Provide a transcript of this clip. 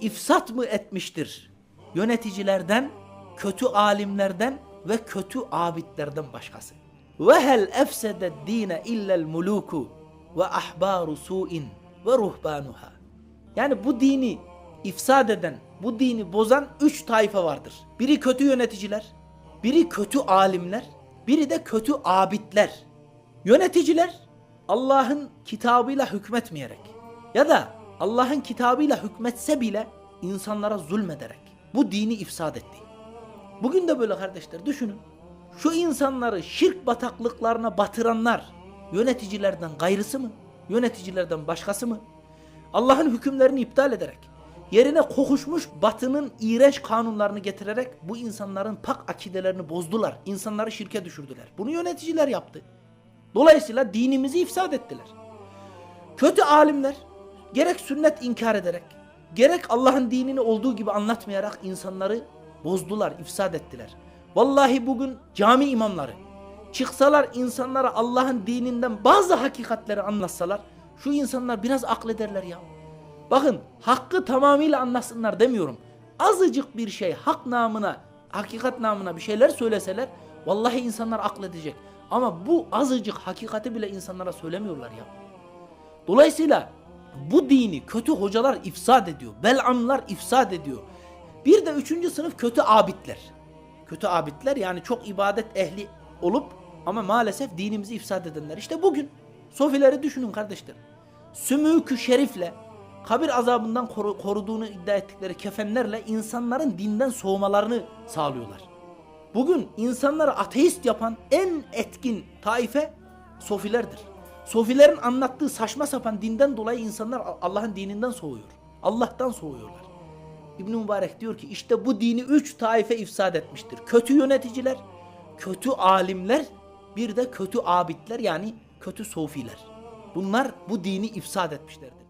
ifsat mı etmiştir? Yöneticilerden, kötü alimlerden ve kötü abidlerden başkası. Ve hel efsede dine illel muluku ve ahbaru su'in ve ruhbanuha. Yani bu dini ifsad eden, bu dini bozan üç tayfa vardır. Biri kötü yöneticiler, biri kötü alimler, biri de kötü abidler. Yöneticiler Allah'ın kitabıyla hükmetmeyerek ya da Allah'ın kitabıyla hükmetse bile insanlara zulmederek bu dini ifsad etti. Bugün de böyle kardeşler düşünün. Şu insanları şirk bataklıklarına batıranlar yöneticilerden gayrısı mı? Yöneticilerden başkası mı? Allah'ın hükümlerini iptal ederek, yerine kokuşmuş batının iğrenç kanunlarını getirerek bu insanların pak akidelerini bozdular. İnsanları şirke düşürdüler. Bunu yöneticiler yaptı. Dolayısıyla dinimizi ifsad ettiler. Kötü alimler gerek sünnet inkar ederek, gerek Allah'ın dinini olduğu gibi anlatmayarak insanları bozdular, ifsad ettiler. Vallahi bugün cami imamları çıksalar insanlara Allah'ın dininden bazı hakikatleri anlatsalar şu insanlar biraz aklederler ya. Bakın hakkı tamamıyla anlasınlar demiyorum. Azıcık bir şey hak namına, hakikat namına bir şeyler söyleseler vallahi insanlar akledecek. Ama bu azıcık hakikati bile insanlara söylemiyorlar ya. Dolayısıyla bu dini kötü hocalar ifsad ediyor. Belamlar ifsad ediyor. Bir de üçüncü sınıf kötü abidler. Kötü abidler yani çok ibadet ehli olup ama maalesef dinimizi ifsad edenler. İşte bugün sofileri düşünün kardeşler. Sümükü şerifle kabir azabından koru- koruduğunu iddia ettikleri kefenlerle insanların dinden soğumalarını sağlıyorlar. Bugün insanları ateist yapan en etkin taife sofilerdir. Sofilerin anlattığı saçma sapan dinden dolayı insanlar Allah'ın dininden soğuyor. Allah'tan soğuyorlar. İbn Mübarek diyor ki işte bu dini üç taife ifsad etmiştir. Kötü yöneticiler, kötü alimler, bir de kötü abidler yani kötü sofiler. Bunlar bu dini ifsad etmişlerdir.